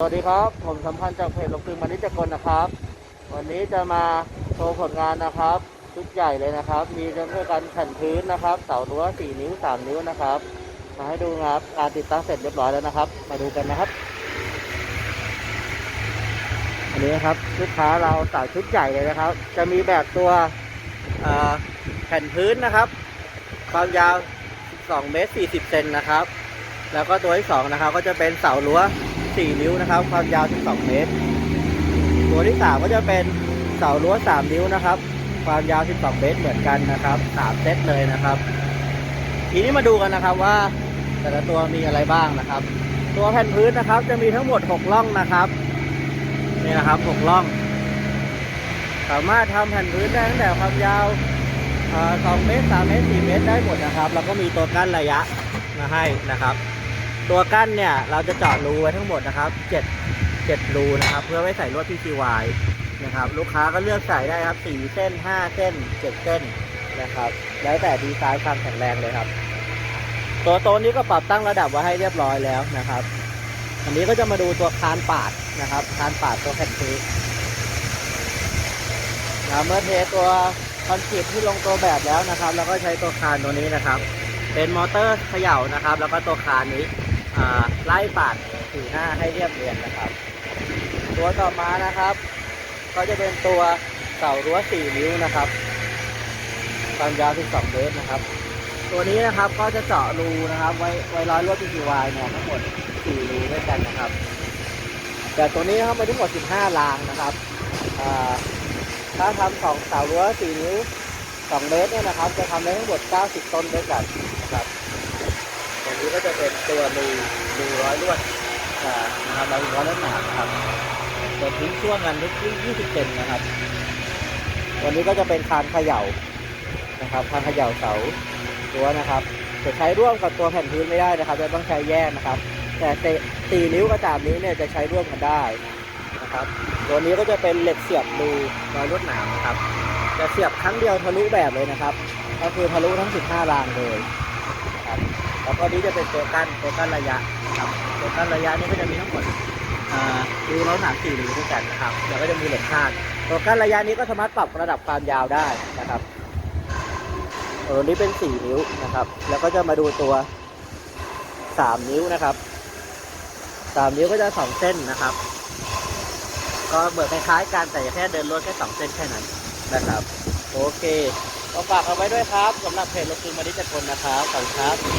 สวัสดีครับ ผมสัมพันธ์จากเพจลงทุนมานิจกลนะครับ วันนี้จะมาโชว์ผลงานนะครับชุดใหญ่เลยนะครับ มีเรื่องการแผ่นพื้นนะครับ เสารั้ว4นิ้ว3นิ้วนะครับ มาให้ดูครับการติดตั้งเสร็จเรียบร้อยแล้วนะครับ มาดูกันนะครับ อันนี้ครับลูกค้าเราสั่งชุดใหญ่เลยนะครับ จะมีแบบตัวแผ่นพื้นนะครับ ความยาว 2 เมตร 40 เซนนะครับ แล้วก็ตัวที่สองนะครับ ก็จะเป็นเสารั้ว 4 นิ้วนะครับ ความยาว 12 เมตร ตัวที่ 3 ก็จะเป็นเสารั้ว 3 นิ้วนะครับ ความยาว 12 เมตรเหมือนกันนะครับ 3 เซตเลยนะครับ ทีนี้มาดูกันนะครับว่าแต่ละตัวมีอะไรบ้างนะครับ ตัวแผ่นพื้นนะครับ จะมีทั้งหมด 6 ล่องนะครับนี่นะครับ6ล่อง สามารถทำแผ่นพื้นได้ตั้งแต่ความยาวเอ่อ2เมตร3เมตร4เมตรได้หมดนะครับ แล้วก็มีตัวกั้นระยะมาให้นะครับ ตัวกั้นเนี่ยเราจะเจาะรูไว้ทั้งหมดนะครับ7 7รูนะครับ เพื่อไว้ใส่ลวด PCY นะครับ ลูกค้าก็เลือกใส่ได้ครับ4เส้น 5 เส้น 7 เส้นนะครับ แล้วแต่ดีไซน์ความแข็งแรงเลยครับ ตัวโต๊ะนี้ก็ปรับตั้งระดับไว้ให้เรียบร้อยแล้วนะครับ อันนี้ก็จะมาดูตัวคานปาดนะครับ คานปาดตัวแผ่นพื้นะเมื่อเทตัวคอนกรีตที่ลงตัวแบบแล้วนะครับ แล้วก็ใช้ตัวคานตัวนี้นะครับ เป็นมอเตอร์เขย่านะครับ แล้วก็ตัวคานนี้ ไล่ปาดสีหน้าให้เรียบเรียงนะครับ ตัวต่อมานะครับก็จะเป็นตัวเสารั้ว4นิ้วนะครับความยาว12เมตรนะครับ ตัวนี้นะครับก็จะเจาะรูนะครับ ไว้ไว้ร้อยลวด PCY เนี่ยทั้งหมด4รูด้วยกันนะครับ แต่ตัวนี้นะครับมีทั้งหมด 15 รางนะครับถ้าทำสองเสารั้ว4นิ้ว2เมตรเนี่ยนะครับ จะทำได้ทั้งหมด 90 ต้นด้วยกันนะครัน ก็จะเป็นตัวรูรูร้อยลวดนะครับร้อยร้อยลวดหนานะครับจะทิ้งช่วงกันทุก20เซนนะครับตัวนี้ก็จะเป็นคานเขย่านะครับคานเขย่าเสาตัวนะครับจะใช้ร่วมกับตัวแผ่นพื้นไม่ได้นะครับ จะต้องใช้แยกนะครับ แต่ตสี่นิ้วกับสามนิ้วเนี่ยจะใช้ร่วมกันได้นะครับ ตัวนี้ก็จะเป็นเหล็กเสียบรูร้อยลวดหนามนะครับ จะเสียบครั้งเดียวทะลุแบบเลยนะครับ ก็คือทะลุทั้ง 15รางเลยนะครับ แล้วก็นี้จะเป็นตัวกั้นตัวกั้นระยะนะครับตัวกั้นระยะนี่ก็จะมีทั้งหมดอ่ารูร้อยหนามสี่รูด้วยกันนะครับแล้วก็จะมีเหล็กคาดตัวกั้นระยะนี้ก็สามารถปรับระดับความยาวได้นะครับตัวนี้เป็น4นิ้วนะครับ แล้วก็จะมาดูตัว3นิ้วนะครับ3นิ้วก็จะ2เส้นนะครับ ก็เหมือนคล้ายๆกันแต่แค่เดินรถแค่2เส้นแค่นั้นนะครับ โอเคก็ฝากเอาไว้ด้วยครับสำหรับเพจลงทุนมาดิจักรคนนะครับขอบคุณครับ